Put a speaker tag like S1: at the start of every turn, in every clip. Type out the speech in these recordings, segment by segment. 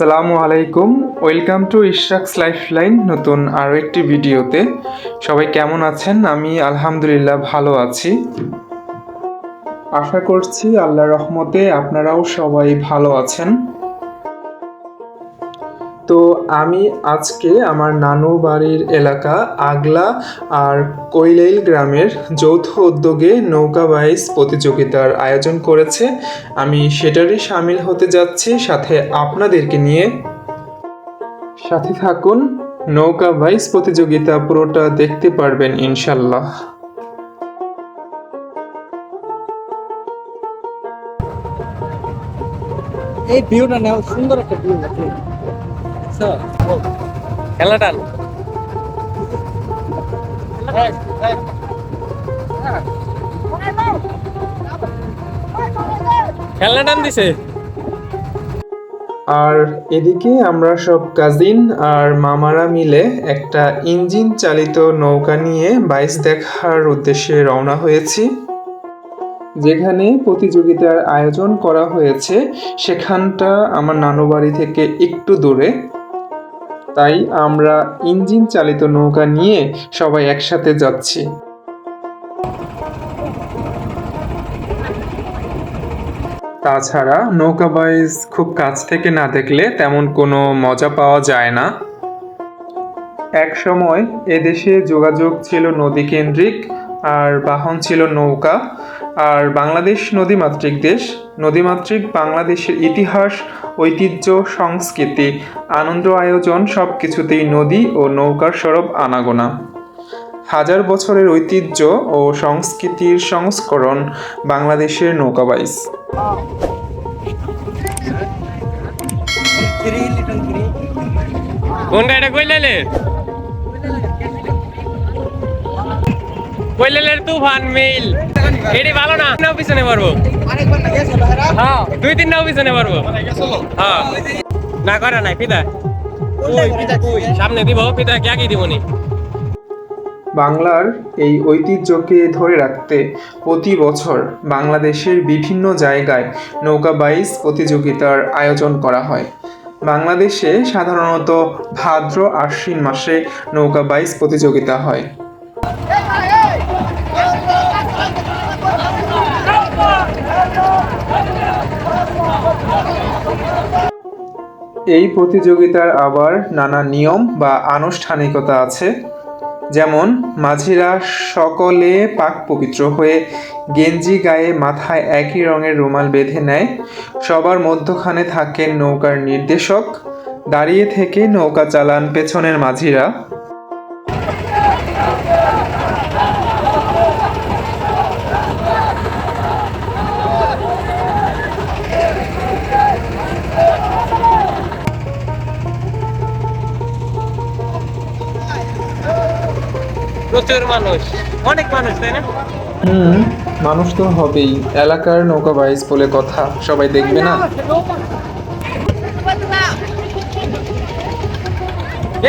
S1: সালামু আলাইকুম welcome to ইশরাকস lifeline নতুন আরও একটি ভিডিওতে সবাই কেমন আছেন আমি আলহামদুলিল্লাহ ভালো আছি আশা করছি আল্লাহ রহমতে আপনারাও সবাই ভালো আছেন আমি আজকে আমার নানু বাড়ির এলাকা আগলা আর কৈলাইল গ্রামের যৌথ উদ্যোগে নৌকা বাইস প্রতিযোগিতার আয়োজন করেছে আমি সেটারই সামিল হতে যাচ্ছি সাথে আপনাদেরকে নিয়ে সাথে থাকুন নৌকা বাইস প্রতিযোগিতা পুরোটা দেখতে পারবেন ইনশাল্লাহ এই ভিউটা নেওয়া সুন্দর একটা ভিউ আচ্ছা। খেলা টান টান দিছে আর এদিকে আমরা সব কাজিন আর মামারা মিলে একটা ইঞ্জিন চালিত নৌকা নিয়ে বাইস দেখার উদ্দেশ্যে রওনা হয়েছি যেখানে প্রতিযোগিতার আয়োজন করা হয়েছে সেখানটা আমার নানু বাড়ি থেকে একটু দূরে তাই আমরা ইঞ্জিন চালিত নৌকা নিয়ে সবাই একসাথে যাচ্ছি তাছাড়া নৌকা বাইজ খুব কাছ থেকে না দেখলে তেমন কোনো মজা পাওয়া যায় না এক সময় এদেশে যোগাযোগ ছিল নদী কেন্দ্রিক আর বাহন ছিল নৌকা আর বাংলাদেশ নদীমাতৃক দেশ নদীমাতৃক বাংলাদেশের ইতিহাস ঐতিহ্য সংস্কৃতি আনন্দ আয়োজন সব কিছুতেই নদী ও নৌকার সরব আনাগোনা হাজার বছরের ঐতিহ্য ও সংস্কৃতির সংস্করণ বাংলাদেশের নৌকাবাইজ তুফান মিল এটি ভালো না নাও পিছনে পারবো হ্যাঁ, দুই তিন নাও পিছনে পারবো হ্যাঁ। না নাই পিতা সামনে দিব পিতা কে দিবনি বাংলার এই ঐতিহ্যকে ধরে রাখতে প্রতি বছর বাংলাদেশের বিভিন্ন জায়গায় নৌকা বাইস প্রতিযোগিতার আয়োজন করা হয় বাংলাদেশে সাধারণত ভাদ্র আশ্বিন মাসে নৌকা বাইস প্রতিযোগিতা হয় এই প্রতিযোগিতার আবার নানা নিয়ম বা আনুষ্ঠানিকতা আছে যেমন মাঝিরা সকলে পাক পবিত্র হয়ে গেঞ্জি গায়ে মাথায় একই রঙের রুমাল বেঁধে নেয় সবার মধ্যখানে থাকেন নৌকার নির্দেশক দাঁড়িয়ে থেকে নৌকা চালান পেছনের মাঝিরা
S2: প্রচুর মানুষ অনেক মানুষ তাই না
S1: হুম মানুষ তো হবেই এলাকার নৌকা বাইস বলে কথা সবাই দেখবে না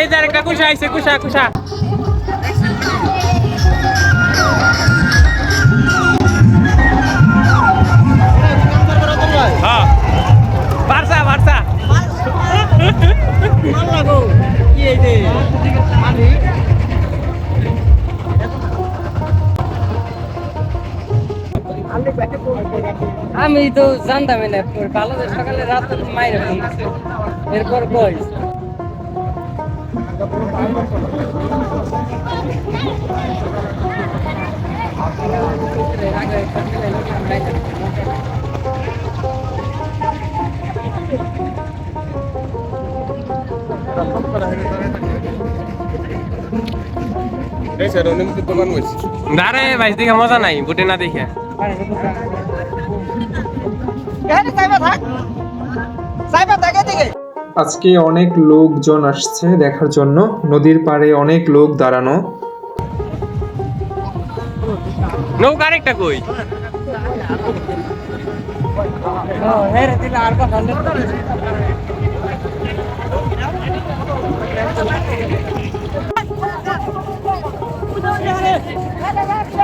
S1: এই যার একটা আইছে কুশা কুশা হ্যাঁ। মাল লাগো কি এই আমি তো জানতাম না ভালো সকালে রাত মায়ের এরপর বয়স দাঁড়ায় ভাই দেখে মজা নাই বুটে না দেখে আজকে অনেক লোকজন আসছে দেখার জন্য নদীর পাড়ে অনেক লোক দাঁড়ানো নৌকা আরেকটা কই আর হ্যাঁ, হ্যাঁ, হ্যাঁ।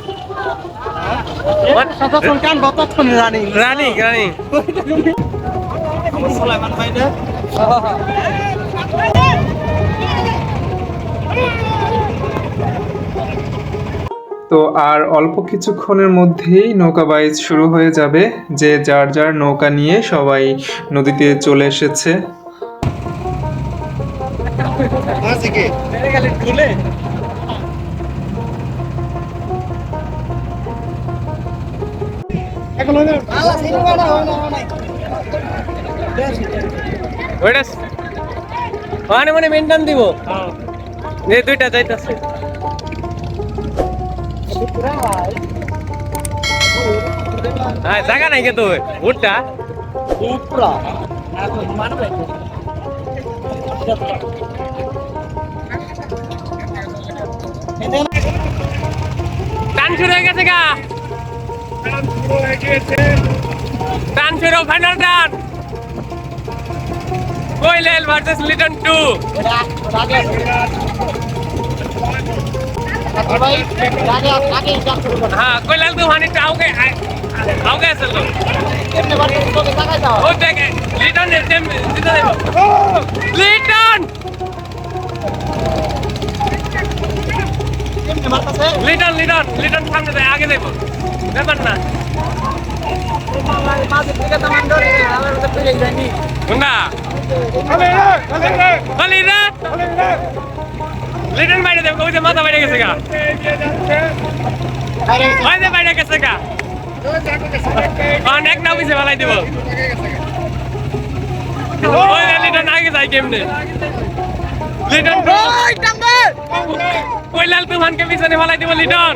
S1: তো আর অল্প কিছুক্ষণের মধ্যেই নৌকা বাইচ শুরু হয়ে যাবে যে যার যার নৌকা নিয়ে সবাই নদীতে চলে এসেছে হ্যাঁ,
S2: মানে মানে মেনটেন দিব হ্যাঁ। যে দুইটা যাইতাছে হ্যাঁ জায়গা নাই কিন্তু তো ভুট্টা টান শুরু হয়ে গেছে গা টান ফেরো ফাইনাল টান কোয়েলেল ভার্সেস লিটন টু হ্যাঁ কোয়েলাল তো ভানি আউকে আউকে আছে তো ও দেখে লিটন লিটন লিটন লিটন লিটন আগে দেখো ব্যাপার না লিটন বাইরে দেবো ওই যে মাথা কেমনে লিটন ওই লাল তুফানকে পিছনে ভালাই দিব লিটন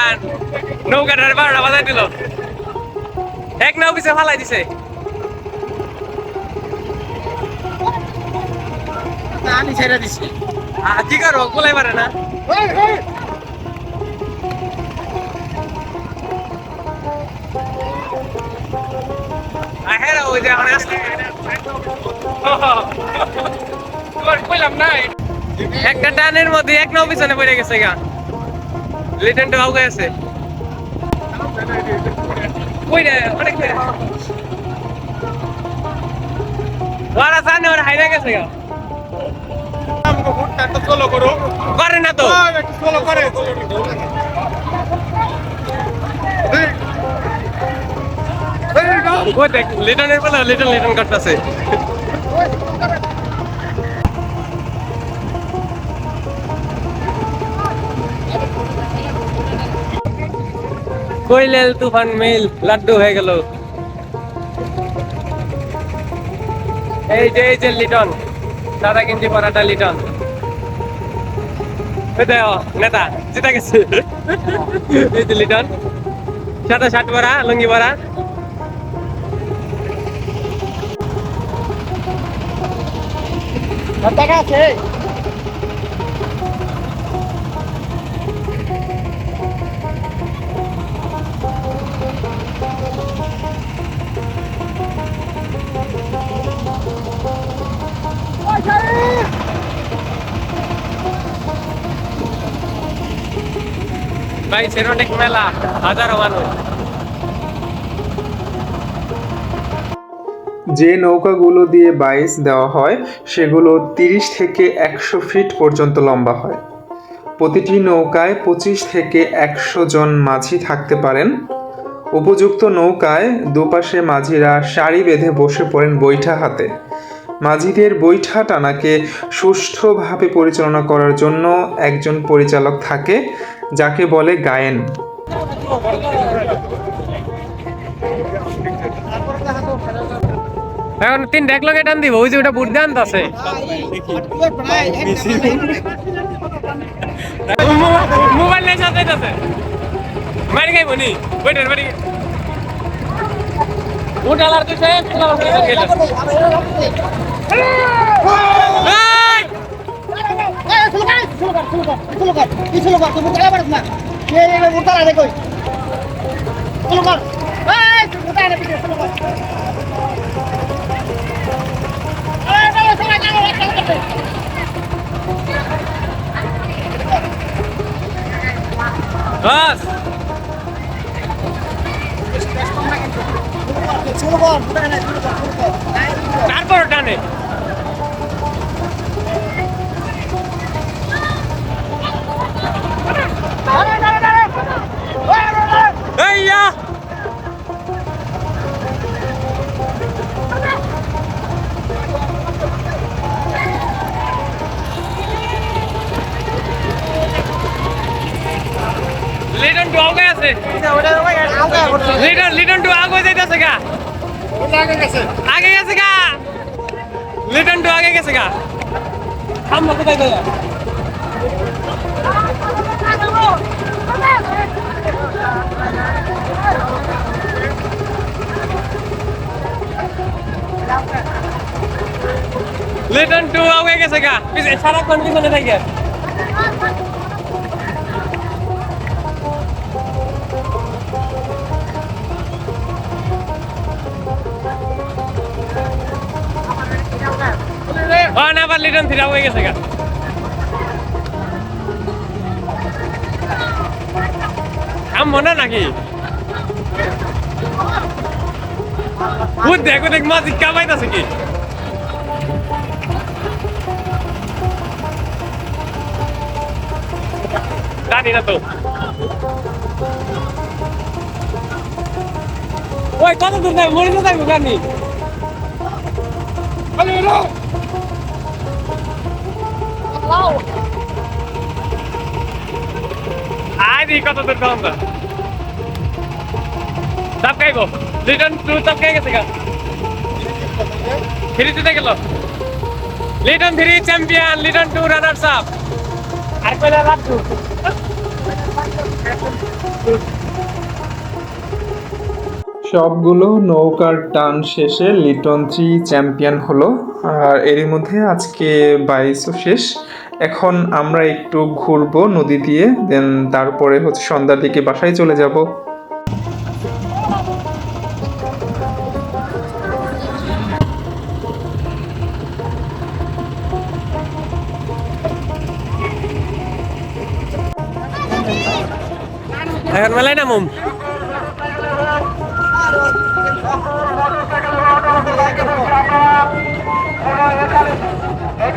S2: আর নৌকা ড্রাইভার বাজাই দিল এক নাও পিছে ফালাই দিছে
S3: পানি ছেড়ে দিছি
S2: আজি কার রোগ বলাই পারে না আহেরা টানের মধ্যে এক নাও পিছনে পড়ে গেছে গা রিটার্নটা আউগায় আছে কই না অনেক ওরা জানে ওরা হাইরা গেছে গা করে না তো করে লিটনের বেলা লিটন লিটন কাটতেছে কৈলেল তুফান মিল লাড্ডু হয়ে গেল এই যে এই যে লিটন দাদা কিনছি পরাটা লিটন নেতা জিতা গেছে এই যে লিটন সাদা শার্ট পরা লুঙ্গি পরা টাকা আছে ভাই সেরোটিক মেলা হাজারো মানুষ
S1: যে নৌকাগুলো দিয়ে বাইস দেওয়া হয় সেগুলো 30 থেকে একশো ফিট পর্যন্ত লম্বা হয় প্রতিটি নৌকায় পঁচিশ থেকে একশো জন মাঝি থাকতে পারেন উপযুক্ত নৌকায় দুপাশে মাঝিরা সারি বেঁধে বসে পড়েন বৈঠা হাতে মাঝিদের বৈঠা টানাকে সুষ্ঠুভাবে পরিচালনা করার জন্য একজন পরিচালক থাকে যাকে বলে গায়েন
S2: এখন তিন এক লগে টান দিব ওই যে ওটা বুদ্ধান্ত আছে মোবাইল নিয়ে সাথে আছে মারি খাইব বনি ওইটার মারি ওটা আর কিছু पिछलो कर पिछलो कर पिछलो कर तू मुताला पड़त ना ये ये मैं मुताला देखो पिछलो कर ए तू मुताला पिछलो पिछलो कर अरे चलो चलो चलो चलो चलो Раз! Чулгон, куда она? Чулгон, чулгон. আগে গেছে গা লিটন টু আগে গেছে গা থামবো কোথায় গেলে লিটন টু আগে গেছে গা সারাক্ষণ পিছনে থাকে অন আবার লিটন থিরা হয়ে গেছে গা আম মনে নাকি ও দেখো দেখ মাছ কামাইতাছে কি জানি না তো ওই কত দূর থাকবে মরিতে থাকবে জানি পালাও আরে কত দূর কম না চাপকাই গো লিটন টু চাপকাই গেছে গা থ্রি জিতে গেল Liton three champion Liton two runners up আর কয়লা রাত টু
S1: সবগুলো নৌকার টান শেষে লিটন থ্রি চ্যাম্পিয়ন হলো আর এরই মধ্যে আজকে বাইশও শেষ এখন আমরা একটু ঘুরবো নদী দিয়ে দেন তারপরে হচ্ছে সন্ধ্যার দিকে বাসায় চলে যাব
S2: এখন মেলায় না মুম তো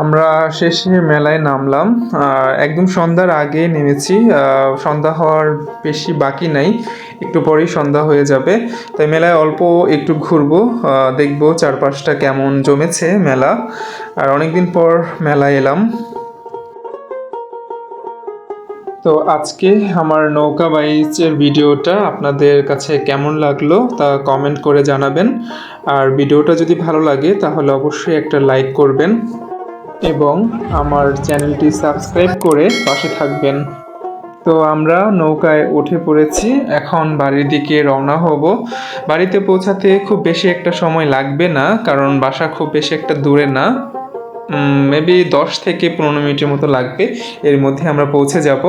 S1: আমরা শেষে মেলায় নামলাম একদম সন্ধ্যার আগে নেমেছি সন্ধ্যা হওয়ার বেশি বাকি নাই একটু পরেই সন্ধ্যা হয়ে যাবে তাই মেলায় অল্প একটু ঘুরবো দেখবো চারপাশটা কেমন জমেছে মেলা আর অনেকদিন পর মেলায় এলাম তো আজকে আমার নৌকা বাইচের ভিডিওটা আপনাদের কাছে কেমন লাগলো তা কমেন্ট করে জানাবেন আর ভিডিওটা যদি ভালো লাগে তাহলে অবশ্যই একটা লাইক করবেন এবং আমার চ্যানেলটি সাবস্ক্রাইব করে পাশে থাকবেন তো আমরা নৌকায় উঠে পড়েছি এখন বাড়ির দিকে রওনা হব বাড়িতে পৌঁছাতে খুব বেশি একটা সময় লাগবে না কারণ বাসা খুব বেশি একটা দূরে না মেবি দশ থেকে পনেরো মিনিটের মতো লাগবে এর মধ্যে আমরা পৌঁছে যাব